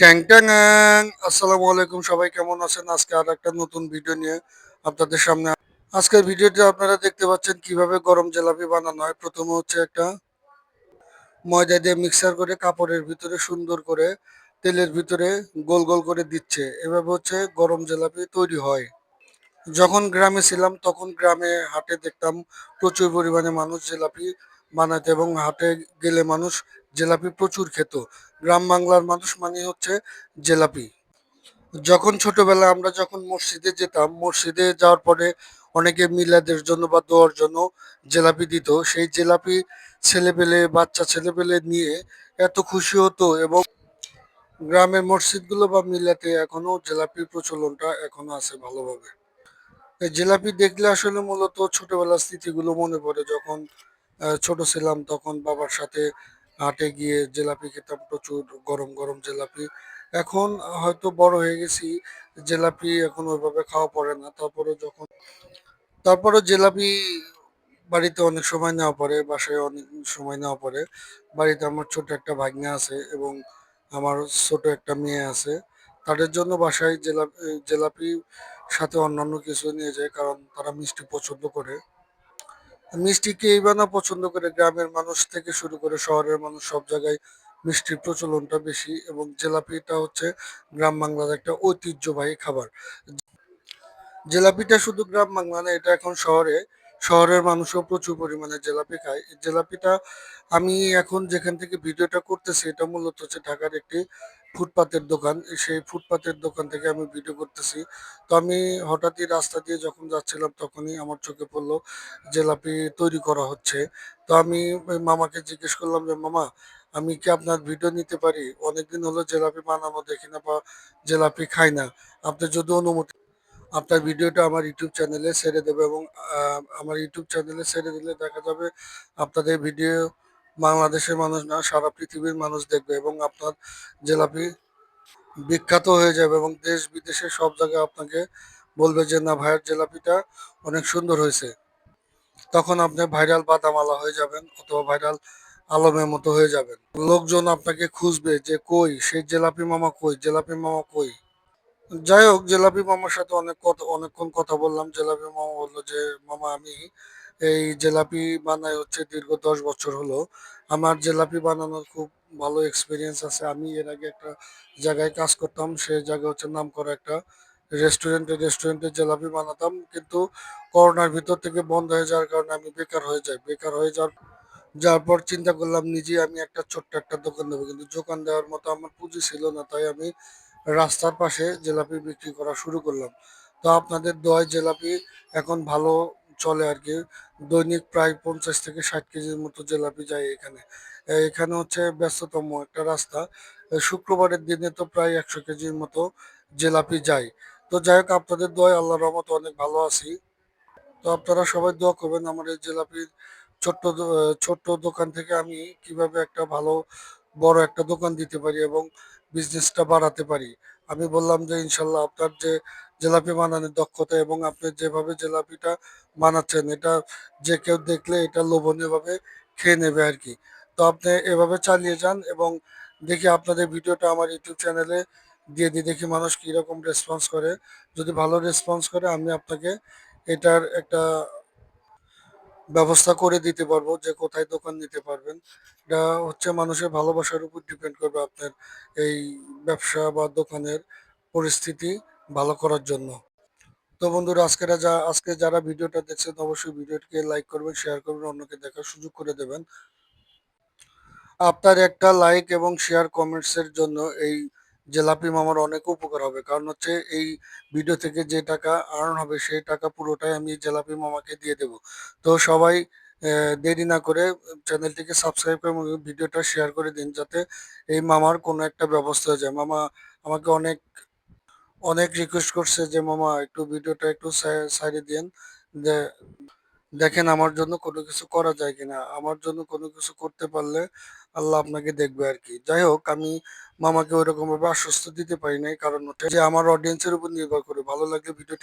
ট্যাং ট্যাং। আসসালামু আলাইকুম, সবাই কেমন আছেন? আজকে আর একটা নতুন ভিডিও নিয়ে আপনাদের সামনে আজকের ভিডিওতে আপনারা দেখতে পাচ্ছেন কীভাবে গরম জিলাপি বানানো হয়। প্রথমে হচ্ছে একটা ময়দা দিয়ে মিক্সার করে কাপড়ের ভিতরে সুন্দর করে তেলের ভিতরে গোল গোল করে দিচ্ছে। এভাবে হচ্ছে গরম জিলাপি তৈরি হয়। যখন গ্রামে ছিলাম, তখন গ্রামে হাটে দেখতাম প্রচুর পরিমাণে মানুষ জিলাপি বানাতে এবং হাটে গেলে মানুষ জিলাপি প্রচুর খেত। গ্রাম বাংলার মানুষ মানে হচ্ছে জিলাপি। যখন ছোটবেলায় আমরা যখন মসজিদে যেতাম, মসজিদে যাওয়ার পরে অনেকে মিলাদের জন্য বা দোয়ার জন্য জেলাপি দিত। সেই জিলাপি ছেলেপেলে, বাচ্চা ছেলেপেলে নিয়ে এত খুশি হতো এবং গ্রামের মসজিদগুলো বা মিলাতে এখনও জিলাপির প্রচলনটা এখনও আছে ভালোভাবে। জিলাপি দেখলে আসলে মূলত ছোটবেলার স্মৃতিগুলো মনে পড়ে যখন ছোট ছিলাম তখন বাবার সাথে হাটে গিয়ে জিলাপি খেতাম, প্রচুর গরম গরম জেলাপি। এখন হয়তো বড় হয়ে গেছি, জিলাপি এখন ওইভাবে খাওয়া পড়ে না। তারপরে যখন তারপরে জিলাপি বাড়িতে অনেক সময় নেওয়া পড়ে, বাসায় অনেক সময় নেওয়া পড়ে। বাড়িতে আমার ছোট একটা ভাগ্নে আছে এবং আমার ছোট একটা মেয়ে আছে। তাদের জন্য বাসায় জেলাপি জেলাপি সাথে অন্যান্য কিছু নিয়ে যায় কারণ তারা মিষ্টি পছন্দ করে। মিষ্টি কেই বানা পছন্দ করে গ্রামের মানুষ থেকে শুরু করে শহরের মানুষ সব জায়গায় মিষ্টির প্রচলনটা বেশি এবং জেলাপিটা হচ্ছে গ্রাম বাংলার একটা ঐতিহ্যবাহী খাবার। জেলাপিটা শুধু গ্রাম বাংলা না, এটা এখন শহরে শহরের মানুষও প্রচুর পরিমাণে জেলাপি খায়। এই জিলাপিটা আমি এখন যেখান থেকে ভিডিওটা করতেছি, এটা মূলত হচ্ছে ঢাকার একটি ফুটপাতের দোকান। সেই ফুটপাতের দোকান থেকে আমি ভিডিও করতেছি। তো আমি হঠাৎই রাস্তা দিয়ে যখন যাচ্ছিলাম, তখনই আমার চোখে পড়ল জিলাপি তৈরি করা হচ্ছে। তো আমি মামাকে জিজ্ঞেস করলাম যে, মামা, আমি কি আপনার ভিডিও নিতে পারি? অনেকদিন হলো জিলাপি বানানো দেখি না বা জেলাপি খাই না। আপনি যদি অনুমতি আপনার ভিডিওটা আমার ইউটিউব চ্যানেলে ছেড়ে দেবে এবং আমার ইউটিউব চ্যানেলে ছেড়ে দিলে দেখা যাবে আপনাদের ভিডিও বাংলাদেশের মানুষ না, সারা পৃথিবীর মানুষ দেখবে এবং আপনার জেলাপি বিখ্যাত হয়ে যাবে এবং দেশ বিদেশে সব জায়গায় আপনাকে বলবে যে, না ভাইয়ের জেলাপিটা অনেক সুন্দর হয়েছে। তখন আপনি ভাইরাল বাদামালা হয়ে যাবেন অথবা ভাইরাল আলমের মতো হয়ে যাবেন। লোকজন আপনাকে খুঁজবে যে, কই? সেই জেলাপি মামা কই? জেলাপি মামা কই? যাই হোক, জেলাপি মামার সাথে অনেক কথা অনেকক্ষণ কথা বললাম। জেলাপি মামা বলল যে, মামা, আমি এই জেলাপি বানাই হচ্ছে দীর্ঘ দশ বছর হলো। আমার জেলাপি বানানোর খুব ভালো এক্সপিরিয়েন্স আছে। আমি এর আগে একটা জায়গায় কাজ করতাম। সেই জায়গা হচ্ছে নাম করা একটা রেস্টুরেন্টে রেস্টুরেন্টে জেলাপি বানাতাম। কিন্তু করোনার ভিতর থেকে বন্ধ হয়ে যাওয়ার কারণে আমি বেকার হয়ে যাই। বেকার হয়ে যাওয়ার যাওয়ার পর চিন্তা করলাম, নিজেই আমি একটা ছোট্ট একটা দোকান দেবো। কিন্তু দোকান দেওয়ার মতো আমার পুঁজি ছিল না। তাই আমি রাস্তার পাশে জিলাপি বিক্রি করা শুরু করলাম। তো আপনাদের দোয়ায় জেলাপি এখন ভালো চলে আর কি। দৈনিক প্রায় পঞ্চাশ থেকে ষাট কেজির মতো জেলাপি যায় এখানে। এখানে হচ্ছে ব্যস্ততম একটা রাস্তা। শুক্রবারের দিনে তো প্রায় একশো কেজির মতো জিলাপি যায়। তো যাই হোক, আপনাদের দোয়ায় আল্লাহর রহমতে অনেক ভালো আছি। তো আপনারা সবাই দোয়া করবেন আমার এই জেলাপির ছোট্ট ছোট্ট দোকান থেকে আমি কীভাবে একটা ভালো বড় একটা দোকান দিতে পারি এবং বিজনেসটা বাড়াতে পারি। আমি বললাম যে, ইনশাল্লাহ আপনার যে জিলাপি বানানোর দক্ষতা এবং আপনি যেভাবে জিলাপিটা বানাচ্ছেন, এটা যে কেউ দেখলে এটা লোভনীয়ভাবে খেয়ে নেবে আর কি। তো আপনি এভাবে চালিয়ে যান এবং দেখি আপনাদের ভিডিওটা আমার ইউটিউব চ্যানেলে দিয়ে দিই, দেখি মানুষ কীরকম রেসপন্স করে। যদি ভালো রেসপন্স করে, আমি আপনাকে এটার একটা ব্যবস্থা করে দিতে পারব, যে কোথায় দোকান নিতে পারবেন। এটা হচ্ছে মানুষের ভালোবাসার উপর ডিপেন্ড করবে আপনার এই ব্যবসা বা দোকানের পরিস্থিতি ভালো করার জন্য। তো বন্ধুরা, আজকেরা যা, আজকে যারা ভিডিওটা দেখছেন, অবশ্যই ভিডিওটিকে লাইক করবেন শেয়ার করবেন, অন্যকে দেখার সুযোগ করে দেবেন। আপনার একটা লাইক এবং শেয়ার কমেন্টস এর জন্য এই জেলাপি মামার অনেক উপকার হবে। কারণ হচ্ছে এই ভিডিও থেকে যে টাকা আর্ন হবে, সেই টাকা পুরোটাই আমি জেলাপি মামাকে দিয়ে দেব। তো সবাই দেরি না করে চ্যানেলটিকে সাবস্ক্রাইব করে ভিডিওটা শেয়ার করে দিন যাতে এই মামার কোনো একটা ব্যবস্থা হয়ে যায়। মামা আমাকে অনেক অনেক রিকোয়েস্ট করছে যে, মামা, একটু ভিডিওটা একটু সাইডে দিন দেখেন আমার জন্য কোনো কিছু করা যায় কিনা, আমার জন্য কোনো কিছু করতে পারলে আল্লাহ আপনাকে দেখবে আর কি। যাই হোক, আমি মামাকে ওইরকম ভাবে আশ্বস্ত দিতে পারি নাই, কারণ ওটা যে আমার অডিয়েন্সের উপর নির্ভর করে। ভালো লাগলে ভিডিওটি